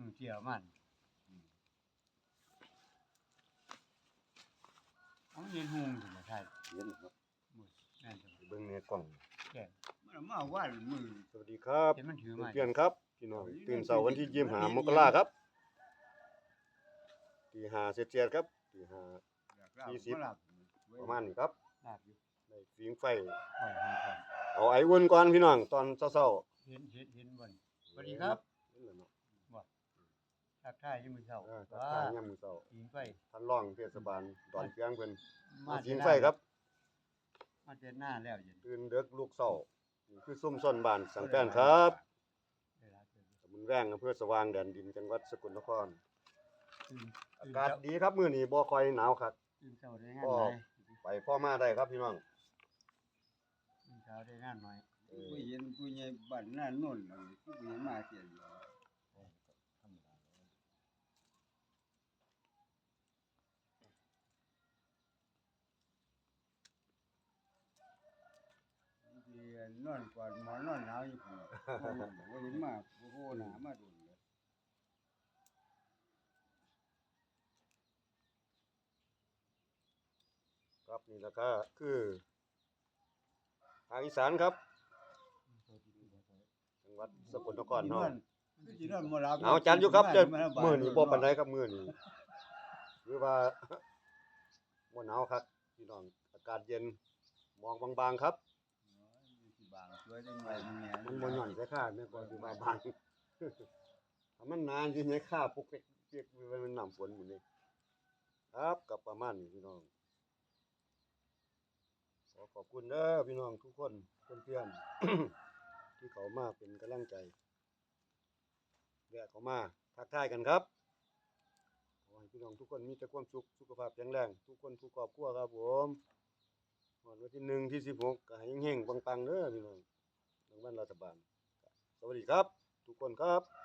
อืมเกี่ยวมันเอาเย็นหุงถึงมาใช่เย็นครับมือนั่นจะเบิ่งในกล่องแก่มันมาว่านมือสวัสดีครับเห็นมันถือมาเพื่อนๆครับพี่น้องตื่นเช้าวันที่ยี่สิบห้ามกราครับตีห้าเสร็จเจียดครับตีห้ายี่สิบประมาณนี้ครับลาบอยู่ได้ฟิงไฟปล่อยให้ก่อนเอาไอ้วนก่อนพี่น้องตอนเช้าเห็นเห็นเห็นบนๆสวัสดีครับ เห็นแล้วเนาะ ทักทายยังมือเช้าอ่าทักว่าทายยามมื้อเช้ายิงไฟ ท่านรองเทศบาลดอนเพียงเพิ่นมามาเจฟิองหน้าไฟครับ มาเจอหน้าแล้วเย็นตื่นเด็กลูกเช้านี่คือซุ่มซ่อนบ้านสังแป้นครับเวลาเจอตำบลแว้งอำเภอสว่างแดนดินจังหวัดสกลนคร ตื่นอากาศดีครับมื้อนี้บ่ค่อยหนาวครับ ตื่นเช้าได้งานก็หน่อยไปพ่อมาได้ครับพี่น้อง ตื่นเช้าได้งานหน่อยเออผู้เห็นผู้ใหญ่บ้านหน้าโน่นน่ะผู้ใหญ่มาเสียอยู่ ที่นอนกอดหมอนนอนหนาวอยู่พุ่นบ่เห็นมาโอ้โหหนามาดุนเลยครับนี่แหละก็คือทางอีสานครับ จังหวัดสกลนครเฮาคือสินอนบ่หลับหนาวจัดอยู่ครับแต่มื้อนี้บ่ปานใดครับมื้อนี้หรือว่าบ่หนาวครับพี่น้องอากาศเย็นหมอกบางๆครับ ไว้จังไว้มึงเนี่ยมันบ่หย่อนใส่ข้าแม่นบ่สิว่าบางถ้ามันนานสิให้ข้าปุกเปียกๆมันน้ำฝนหมดนี่ครับก็ประมาณนี้พี่น้องขอขอบคุณเด้อพี่น้องทุกคนเพื่อนๆที่เขามาเป็นกำลังใจแวะเขามาทักทายกันครับขอให้พี่น้องทุกคนมีแต่ความสุขสุขภาพแข็งแรง ทุกคนทุกครอบครัวครับผมวันวันที่หนึ่งที่สิบหกก็ให้เฮงๆปังๆเด้อพี่น้อง รางวัลรัฐบาล สวัสดีครับ ทุกคนครับ